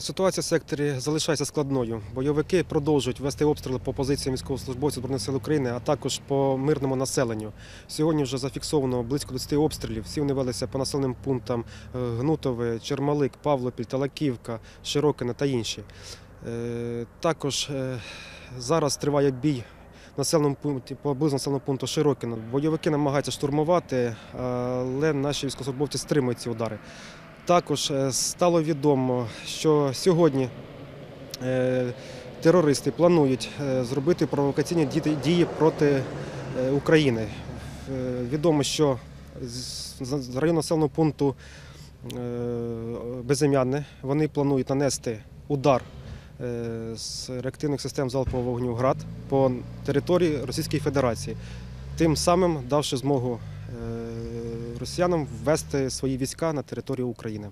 Ситуація в секторі залишається складною. Бойовики продовжують вести обстріли по позиціям військовослужбовців Збройних сил України, а також по мирному населенню. Сьогодні вже зафіксовано близько 20 обстрілів. Всі вони велися по населеним пунктам е, Гнутове, Чермалик, Павлопіль, Талаківка, Широкине та інші. Е, Також е, зараз триває бій населеному пункті поблизу населеного пункту Широкине. Бойовики намагаються штурмувати, але наші військовослужбовці стримують ці удари. Також е, стало відомо, що сьогодні е, терористи планують е, зробити провокаційні дії проти України. Відомо, що з району населеного пункту е, Безім'яне вони планують нанести удар з реактивних систем залпового вогню ГРАД по території Російської Федерації, тим самим давши змогу росіянам ввести свої війська на територію України.